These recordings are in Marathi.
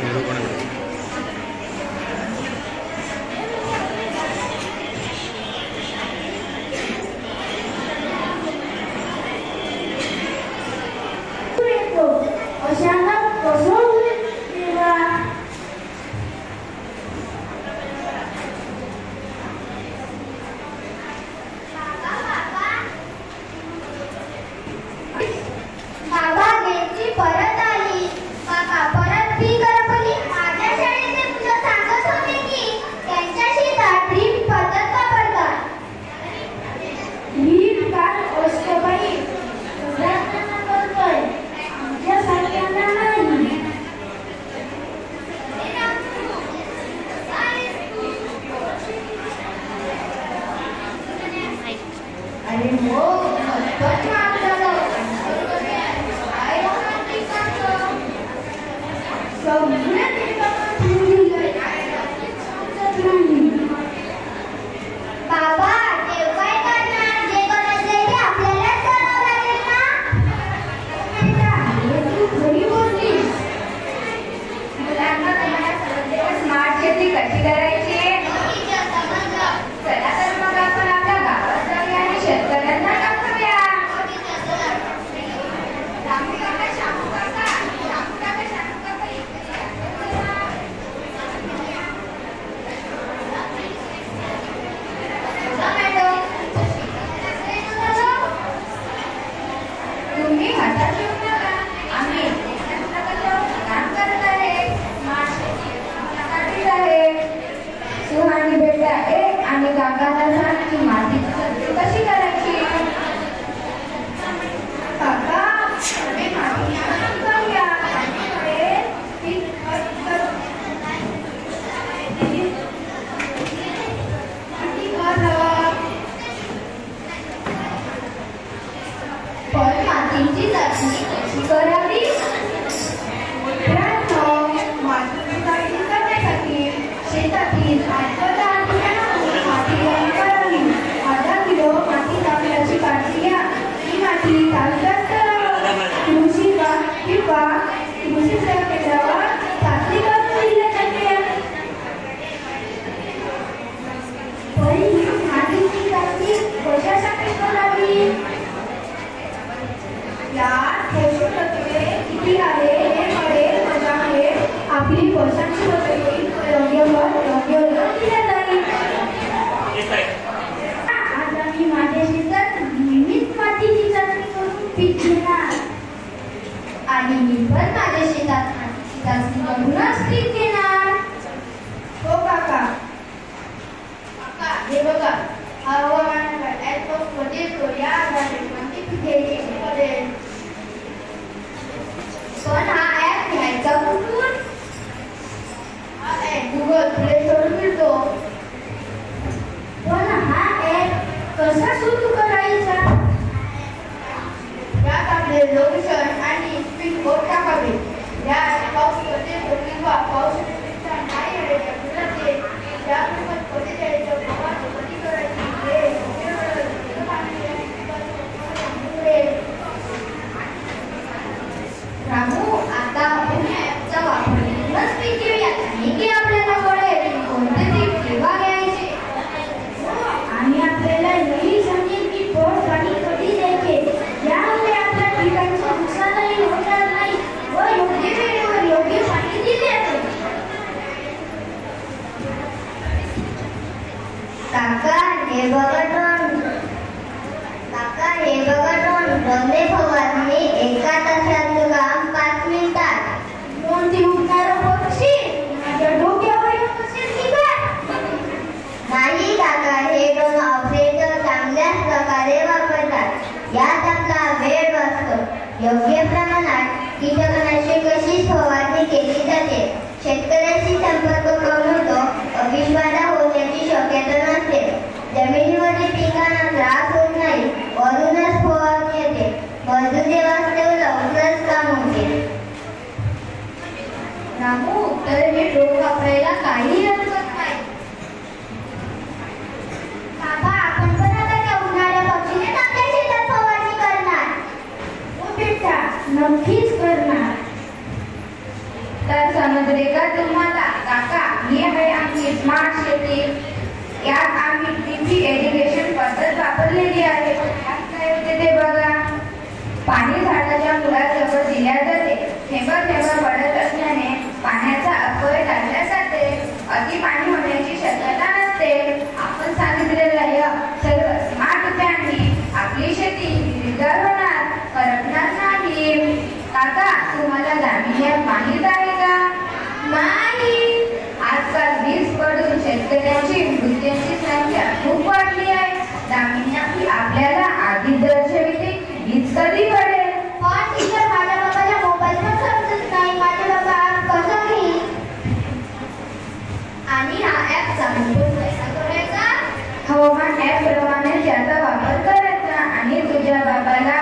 முடிவு তিনটি চাটনি করা Yeah, but it's one thing to get it for the... Takkan hebat kan? Takkan hebat kan? Rendah kan? या माहीत आहे का? नाही. आजकाल वीज पडून शेतकऱ्यांची मृत्यूची संख्या खूप वाढली आहे. दामिनी आपल्याला आधी दर्शविते वीज कधी पडेल पण टीचर माझ्या बाबाला मोबाईल नाही. माझे बाबा कसं घेईल? आणि हा ॲप हवामान ॲप प्रमाणे त्याचा वापर करायचा आणि तुझ्या बाबाला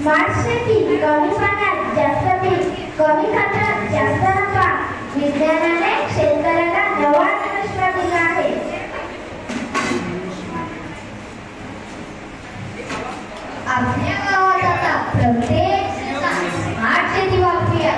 स्मार्ट कमी पाण्यात जास्त पीक कमी जास्त नफा विज्ञानाने शेतकऱ्याला नवा आविष्कार दिला आहे. आपल्या गावात आता प्रत्येक स्मार्ट शेती वापरूया